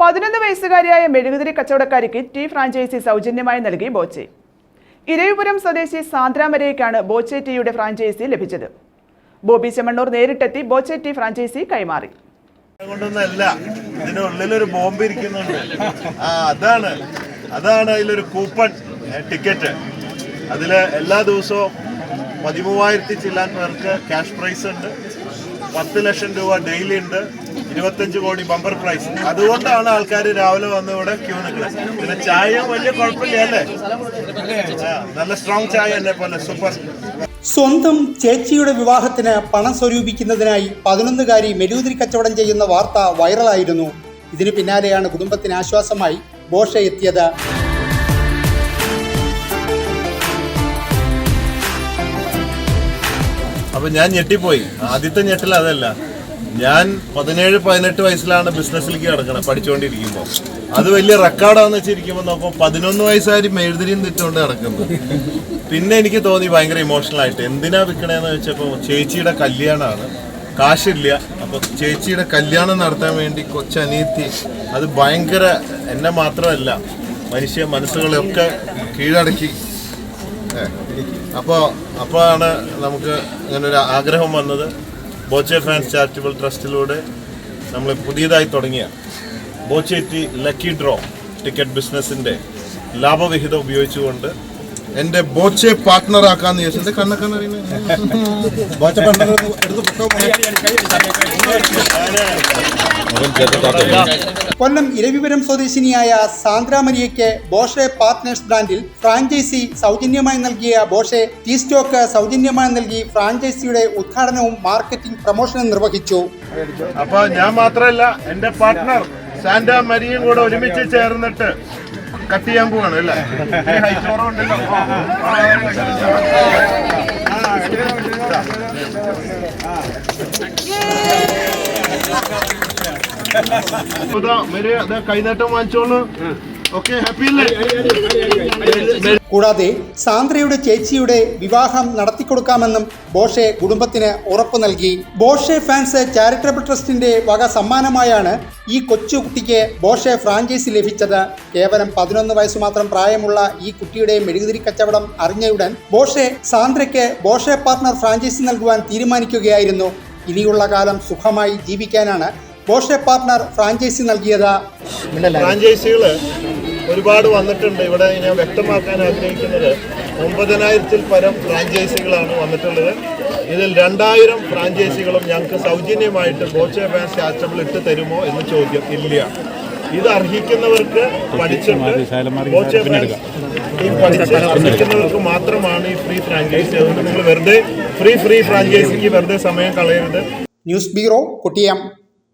പതിനൊന്ന് വയസ്സുകാരിയായ മെഴുകുതിരി കച്ചവടക്കാരിക്ക് ടി ഫ്രാഞ്ചൈസി സൗജന്യമായി നൽകി ബോച്ചെ. ഇരവിപുരം സ്വദേശി സാന്ദ്രാമരയ്ക്കാണ് ബോച്ചെ ടീയുടെ ഫ്രാഞ്ചൈസി ലഭിച്ചത്. ബോബി ചെമ്മണ്ണൂർ നേരിട്ടെത്തി ബോച്ചെ ടീ ഫ്രാഞ്ചൈസി കൈമാറി. കൊണ്ടൊന്നല്ല ഇതിനുള്ളിൽ ഒരു ബോംബ് ഇരിക്കുന്നുണ്ട് അതാണ്. അതാണ് അതിലൊരു കൂപ്പൺ ടിക്കറ്റ്. അതിൽ എല്ലാ ദിവസവും പതിമൂവായിരത്തി ചില്ലാൻ പേർക്ക് ക്യാഷ് പ്രൈസ് ഉണ്ട്. പത്ത് ലക്ഷം രൂപ ഡെയിലി ഉണ്ട്. ഇരുപത്തഞ്ച് കോടി ബമ്പർ പ്രൈസ് അതുകൊണ്ടാണ് ആൾക്കാർ രാവിലെ വന്ന് ഇവിടെ ക്യൂ നിൽക്കുന്നത്. പിന്നെ ചായ വലിയ കുഴപ്പമില്ല അല്ലേ? നല്ല സ്ട്രോങ് ചായ എന്നെ പോലെ സൂപ്പർ സ്വന്തം ചേച്ചിയുടെ വിവാഹത്തിന് പണം സ്വരൂപിക്കുന്നതിനായി പതിനൊന്നുകാരി മെരൂതിരി കച്ചവടം ചെയ്യുന്ന വാർത്ത വൈറലായിരുന്നു ഇതിനു പിന്നാലെയാണ് കുടുംബത്തിന് ആശ്വാസമായി ബോഷ എത്തിയത് അപ്പൊ ഞാൻ ഞെട്ടിപ്പോയി. ആദ്യത്തെ ഞെട്ടൽ അതല്ല. ഞാൻ പതിനേഴ് പതിനെട്ട് വയസ്സിലാണ് ബിസിനസ്സിലേക്ക് കിടക്കണത് പഠിച്ചുകൊണ്ടിരിക്കുമ്പോൾ അത് വലിയ റെക്കോർഡാന്ന് വെച്ചിരിക്കുമ്പോൾ നോക്കുമ്പോൾ പതിനൊന്ന് വയസ്സായി മെഴുതിരിയും തെറ്റുകൊണ്ട് കിടക്കുന്നത് പിന്നെ എനിക്ക് തോന്നി ഭയങ്കര ഇമോഷണൽ ആയിട്ട് എന്തിനാ വിൽക്കണേന്ന് വെച്ചപ്പോൾ ചേച്ചിയുടെ കല്യാണമാണ് കാശില്ല. അപ്പൊ ചേച്ചിയുടെ കല്യാണം നടത്താൻ വേണ്ടി കൊച്ചനീത്തി അത് ഭയങ്കര എന്നെ മാത്രമല്ല മനുഷ്യ മനസ്സുകളെയൊക്കെ കീഴടക്കി അപ്പോൾ അപ്പോഴാണ് നമുക്ക് അങ്ങനെ ഒരു ആഗ്രഹം വന്നത്. ബോച്ചെ ഫാൻസ് ചാരിറ്റബിൾ ട്രസ്റ്റിലൂടെ നമ്മൾ പുതിയതായി തുടങ്ങിയ ബോച്ചേറ്റി ലക്കി ഡ്രോ ടിക്കറ്റ് ബിസിനസ്സിന്റെ ലാഭവിഹിതം ഉപയോഗിച്ചുകൊണ്ട് എന്റെ ബോച്ചെ പാർട്ട്ണർ ആക്കാന്ന് ചോദിച്ചത് കണ്ണക്കണ്ണ കൊല്ലം ഇരവിപുരം സ്വദേശിനിയായ സാന്ദ്രാമരിയയ്ക്ക് ബോഷെ പാർട്ട്നേഴ്സ് ബ്രാൻഡിൽ ഫ്രാഞ്ചൈസി സൗജന്യമായി നൽകിയ ബോഷെ ടീ സ്റ്റോക്ക് സൗജന്യമായി നൽകി ഫ്രാഞ്ചൈസിയുടെ ഉദ്ഘാടനവും മാർക്കറ്റിംഗ് പ്രമോഷനും നിർവഹിച്ചു. അപ്പൊ ഞാൻ മാത്രമല്ല എന്റെ പാർട്ട്ണർ സാന്റ മരിയും കൂടെ ഒരുമിച്ച് ചേർന്നിട്ട് കട്ട് ചെയ്യാൻ പോവാണ് അല്ലേ? കൂടാതെ സാന്ദ്രയുടെ ചേച്ചിയുടെ വിവാഹം നടത്തിക്കൊടുക്കാമെന്നും ബോഷെ കുടുംബത്തിന് ഉറപ്പു നൽകി. ബോഷെ ഫാൻസ് ചാരിറ്റബിൾ ട്രസ്റ്റിന്റെ വക സമ്മാനമായാണ് ഈ കൊച്ചുകുട്ടിക്ക് ബോഷെ ഫ്രാഞ്ചൈസി ലഭിച്ചത്. കേവലം പതിനൊന്ന് വയസ്സ് മാത്രം പ്രായമുള്ള ഈ കുട്ടിയുടെ മെഴുകുതിരി കച്ചവടം അറിഞ്ഞയുടൻ ബോഷെ സാന്ദ്രയ്ക്ക് ബോഷെ പാർട്ണർ ഫ്രാഞ്ചൈസി നൽകുവാൻ തീരുമാനിക്കുകയായിരുന്നു. ഇനിയുള്ള കാലം സുഖമായി ജീവിക്കാനാണ് ബോഷെ പാർട്ണർ ഫ്രാഞ്ചൈസി നൽകിയത് ഫ്രാഞ്ചൈസികൾ ഒരുപാട് വന്നിട്ടുണ്ട്. ഇവിടെ ഞാൻ വ്യക്തമാക്കാൻ ആഗ്രഹിക്കുന്നത് ഒമ്പതിനായിരത്തിൽ പരം ഫ്രാഞ്ചൈസികളാണ് വന്നിട്ടുള്ളത്. ഇതിൽ രണ്ടായിരം ഫ്രാഞ്ചൈസികളും ഞങ്ങൾക്ക് സൗജന്യമായിട്ട് ബോച്ചെ ഫാൻസ് ചാച്ചബിൾ ഇട്ട് തരുമോ എന്ന് ചോദ്യം ഇല്ല. ഇത് അർഹിക്കുന്നവർക്ക് പഠിച്ചിട്ട് ബോച്ചെ ഫാൻസ് ഈ പഠിച്ച് അർഹിക്കുന്നവർക്ക് മാത്രമാണ് ഈ ഫ്രീ ഫ്രാഞ്ചൈസി അതുകൊണ്ട് നിങ്ങൾ വെറുതെ ഫ്രീ ഫ്രീ ഫ്രാഞ്ചൈസിക്ക് വെറുതെ സമയം കളയരുത്. News bureau Kottiyam.